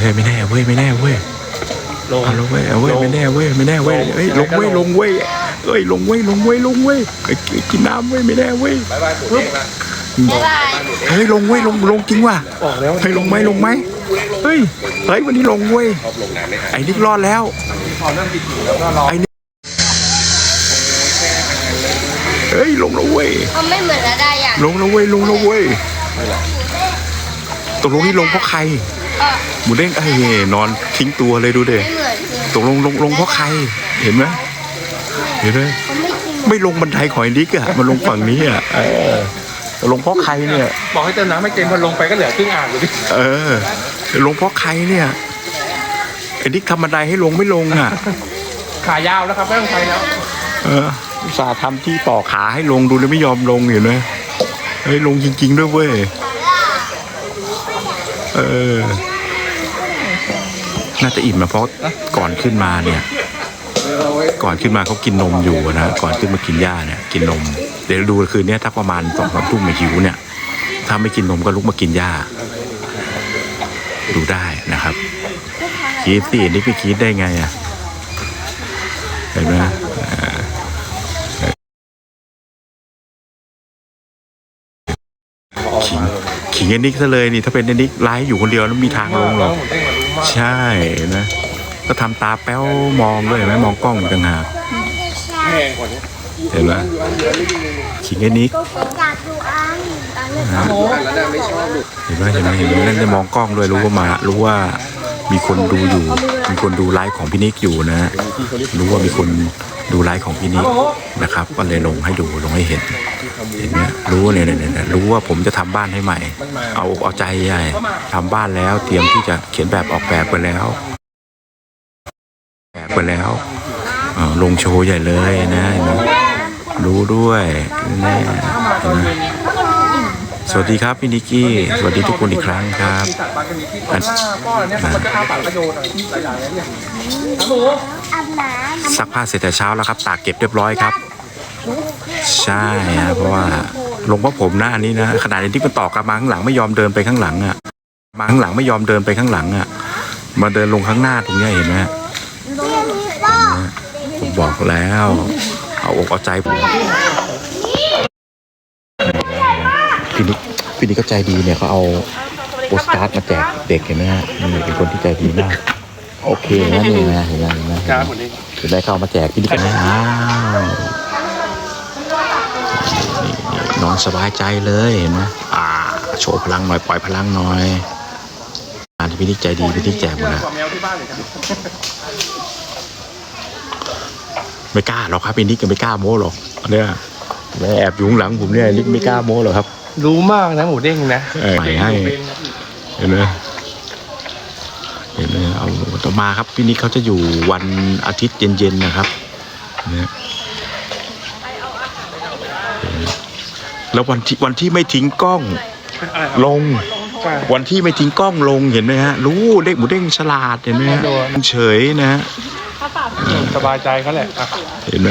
เฮ้ยไม่แน่เว้ยไม่แน่เว้ยลงเอาลงเว้ยเอาเว้ยไม่แน่เว้ยไม่แน่เว้ยเฮ้ยลงเว้ยลงเว้ยเอ้ยลงเว้ยลงเว้ยลงเว้ยเอ้ยกินน้ำเว้ยไม่แน่เว้ยบายบายหมูเด้งละบ๊ายบายเฮ้ยลงเว้ยลงลงจริงว่ะออกแล้วเฮ้ยลงไหมลงไหมเฮ้ยเฮ้ยวันนี้ลงเว้ยชอบลงน้ำไหมฮะไอ้นิกรอดแล้วพอเริ่มติดอยู่แล้วก็รอไอ้นิกเฮ้ยลงแล้วเว้ยเขาไม่เหมือนอะไรอย่างลงแล้วเว้ยลงแล้วเว้ย ตกลงนี่ลงเพราะใครก็หมูเด้งไอ้เห่นอนทิ้งตัวเลยดูเด็ไม่เหมือนคือตกลงลงลงเพราะใคร เห็นไหมเห็นไหมเขาไม่จริงไม่ลงบันไดของไอ้นิกอะมันลงฝั่งนี้อะเออลงเพราะใครเนี่ย บอกให้เติมน้ำไม่เต็มพอลงไปก็เหลือครึ่งอ่างอยู่ดิเออ ลงเพราะใครเนี่ยไอ้นิกทำบันไดให้ลงไม่ลงอะ ขายาวแล้วครับไม่ต้องใช้แล้ว เอออุตส่าห์ทำที่ต่อขาให้ลงดูเลยไม่ยอมลงเห็นไหมเฮ้ยลงจริง ๆ ด้วยเว้ย เออ น่าจะอิ่มนะเพราะก่อนขึ้นมาเนี่ย ก่อนขึ้นมาเขากินนมอยู่นะ ก่อนขึ้นมากินหญ้าเนี่ย กินนม เดี๋ยวดูคืนนี้ถ้าประมาณสองสามทุ่มมาหิวเนี่ย ถ้าไม่กินนมก็ลุกมากินหญ้า ดูได้นะครับคิดสินี่ไปคิดได้ไงอะ เห็นไหม ขิงไอ้นิกซะเลยนี่ถ้าเป็นไอ้นิกไลฟ์อยู่คนเดียวแล้วมีทางลงหรอกหมูเด้งมันรู้มากใช่นะก็ทำตาแป้วมองด้วยเห็นไหมมองกล้องต่างหากแพงกว่านี้เห็นไหมขิงไอ้นิกจากดูอันตอนนี้นะแล้วน่าไม่ชอบลูกเห็นไหมเห็นไหมเห็นไหมนั่นได้มองกล้องด้วยรู้ว่ามา รู้ว่ามีคนดูอยู่ มีคนดูไลฟ์ของพี่นิกอยู่นะ รู้ว่ามีคน ดูไลฟ์ของพี่นี่นะครับ ก็เลยลงให้ดูลงให้เห็นเห็นไหมรู้เนี่ยเนี่ยเนี่ยรู้ว่าผมจะทำบ้านให้ใหม่ เอาอกเอาใจใหญ่ทำบ้านแล้ว เตรียมที่จะเขียนแบบออกแบบไปแล้ว แบบไปแล้วลงโชว์ใหญ่เลยนะเห็นไหมรู้ด้วยนะเห็นไหม สวัสดีครับพี่นิกกี้ สวัสดีทุกคนอีกครั้งครับมีสัตว์บางชนิดที่ตอนหน้าป้อนเนี่ยมันก็อ้าปากกระโยนหลายๆอย่างเนี่ยหมูอาบน้ซักผ้าเสร็จแต่เช้าแล้วครับ ตากเก็บเรียบร้อยครับ ใช่ฮะเพราะว่าลงเพราะผมนะอันนี้นะขนาดที่มันต่อกลับมาข้างหลังไม่ยอมเดินไปข้างหลังอะมาข้างหลังไม่ยอมเดินไปข้างหลังอะมาเดินลงข้างหน้าตรงเนี้ยเห็นไหมฮะผมบอกแล้ว เอาอกเอาใจผม พี่นิกพี่นิกก็ใจดีเนี่ยเขาเอาโปสการ์ดมาแจกเด็กเห็นไหมฮะนี่เป็นคนที่ใจดีมาก โอเคนะนี่นะเห็นไหมเห็นไหมครับหมูเด้งเห็นไหมเขาเอามาแจกพี่นิกนะอ้าวนี่นี่นอนสบายใจเลยเห็นไหมอ่า โชว์พลังหน่อยปล่อยพลังหน่อยอ่าที่พี่นิกใจดีพี่นิกแจกหมดเยนะอะกว่าแมวที่บ้านเลยครับไม่กล้าหรอกครับพี่นิกก็ไม่กล้าโม้หรอกเนี่ยแม่แอบอยู่ข้างหลังผมเนี่ยนิกไม่กล้าโม้หรอกครับ รู้มากนะหมูเด้งนะเออใหม่ให้เห็นไหมเห็นไหมเอาต่อมาครับพี่นิกเขาจะอยู่วันอาทิตย์เย็นๆนะครับเนี่ยแล้ววันที่วันที่ไม่ทิ้งกล้องลงใช่วันที่ไม่ทิ้งกล้องลงเห็นไหมฮะ รู้เด็กหมูเด้งฉลาดเห็นไหมฮะเฉยนะฮะ สบายใจเขาแหละอะเห็นไหม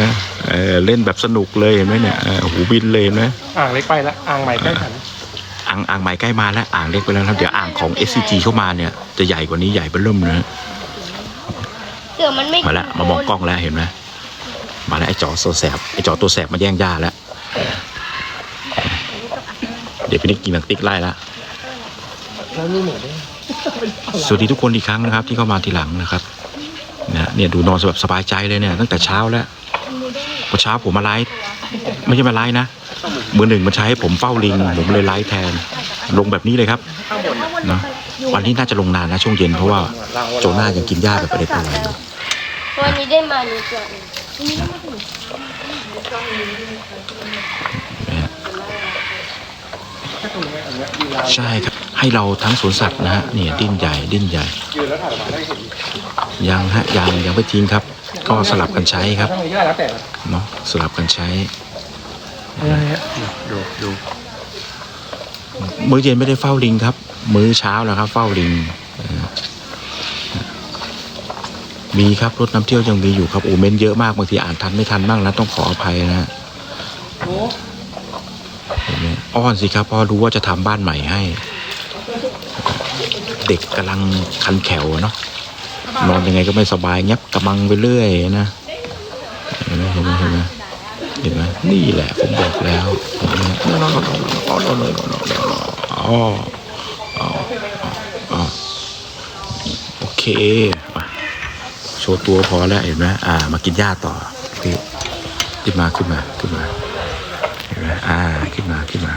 เออเล่นแบบสนุกเลยเห็นไหมเนี่ยเออหูบินเลยเห็นไหมอ่างเล็กไปละอ่างใหม่ใกล้ฉันอ่างอ่างใหม่ใกล้มาแล้วอ่างเล็กไปแล้วครับเดี๋ยวอ่างของ SCG เข้ามาเนี่ยจะใหญ่กว่านี้ใหญ่เบ้อเริ่มนะำเสือมันไม่มาแล้วมามองกล้องแล้วเห็นไหมมาแล้วไอ้จอตัวแสบไอ้จอตัวแสบมาแย่งย่าแล้วเดี๋ยวพี่นิกกินหนังติ๊กไล่ละแล้วนี่หมูเด้งสวัสดีทุกคนอีกครั้งนะครับ ที่เข้ามาทีหลังนะครับนะ เนี่ยดูนอนแบบสบายใจเลยเนี่ยตั้งแต่เช้าแล้วพอเช้าผมมาไลฟ์ไม่ใช่มาไลฟ์นะมือหนึ่งมันใช้ให้ผมเฝ้าลิง ผมเลยไลฟ์แทน ลงแบบนี้เลยครับเนาะวันนี้น่าจะลงนานนะช่วงเย็นเพราะว่าโจน่ายังกินหญ้าแบบอะไรตัวอะไรอยู่วันนี้ได้มาหนึ่งตัวหนึ่งนะฮะใช่ครับ ให้เราทั้งสวนสัตว์นะฮะเนี่ยดิ้นใหญ่ดิ้นใหญ่ยืนแล้วถ่ายออกมาได้เห็นยังฮะยังยังไม่ทิ้งครับ ก็สลับกันใช้ครับถ้ามีก็ได้แล้วแต่เนาะสลับกันใช้อะไรฮะดูดูมื้อเย็นไม่ได้เฝ้าลิงครับ มื้อเช้าแล้วครับ เฝ้าลิงเออมีครับรถน้ำเที่ยวยังมีอยู่ครับโอเมนเยอะมากบางทีอ่านทันไม่ทันบ้างนะต้องขออภัยนะฮะโอ้เห็นไหมอ้อนสิครับเพราะรู้ว่าจะทำบ้านใหม่ให้ เด็กกำลังคันแขวเนาะนอนยังไงก็ไม่สบายงับกระมังไปเรื่อยนะเห็นไหมเห็นไหมเห็นไหมนี่แหละผมบอกแล้วนอนนอนนอนนอนนอนนอนนอนอ๋อโอเคโชว์ตัวพอแล้วเห็นไหมอ่า มากินหญ้าต่อที่ที่มาขึ้นมาขึ้นมาเห็นไหมอ่าขึ้นมาขึ้นมา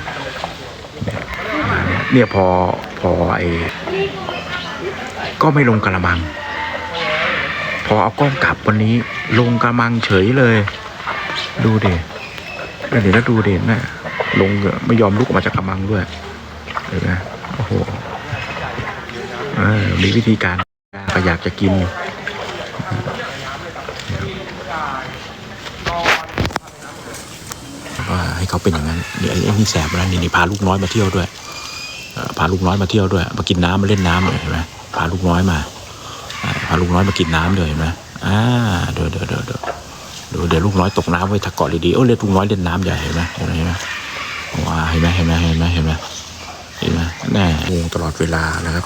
เนี่ยพอ อไอ้ก็ไม่ลงกระมัง พอเอากล้องกลับวันนี้ ลงกระมังเฉยเลย ดูเด็เดี๋ยวแล้วดูเด่นนะลงไม่ยอมลุกออกมาจากกระมังด้วยเห็นไหมโอ้โหมีวิธีการก็อยากจะกินว่าให้เขาเป็นอย่างนั้นนี่ไอ้ไอ้นี่แสบแล้วนี่พาลูกน้อยมาเที่ยวด้วย พาลูกน้อยมาเที่ยวด้วยมากินน้ำมาเล่นน้ำเลยเห็นไหมพาลูกน้อยมาพาลูกน้อยมากินน้ำเลยเห็นไหมอ่าเดี๋ยวเดี๋ยวเดี๋ยวเดี๋ยวเดี๋ยวเดี๋ยวลูกน้อยตกน้ำไว้ถ้าเกาะดีๆโอ้เล่นลูกน้อยเล่นน้ำใหญ่เห็นไหมเห็นไหมเห็นไหมว้าเห็นไหมเห็นไหมเห็นไหมเห็นไหมเห็นไหมแน่งงตลอดเวลานะครับ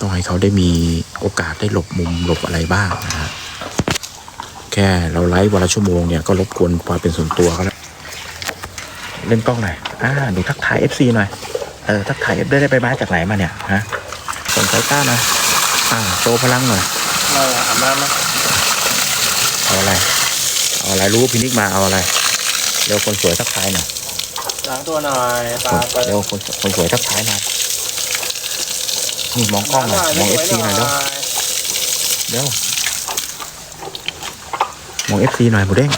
ต้องให้เขาได้มีโอกาสได้หลบมุมหลบอะไรบ้างนะฮะแค่เราไลฟ์วันละชั่วโมงเนี่ยก็รบกวนความเป็นส่วนตัวเขาแล้วเล่นกล้องหน่อยอ่าหนูทักทาย FC หน่อย เออทักทายได้ได้ไปไม้จากไหนมาเนี่ยฮะส่งสายตาหน่อยอ่าโชว์พลังหน่อยเราอาบน้ำนะเอาอะไร เอาอะไรรู้ว่าพินิกมาเอาอะไรเร็วคนสวยทักทายหน่อยล้างตัวหน่อยตาไปเร็วคนคนสวยทักทายหน่อยนี่มองกล้องหน่อยมองเอฟซีหน่อยเร็วเร็วมองเอฟซีหน่อยหมูเด้ง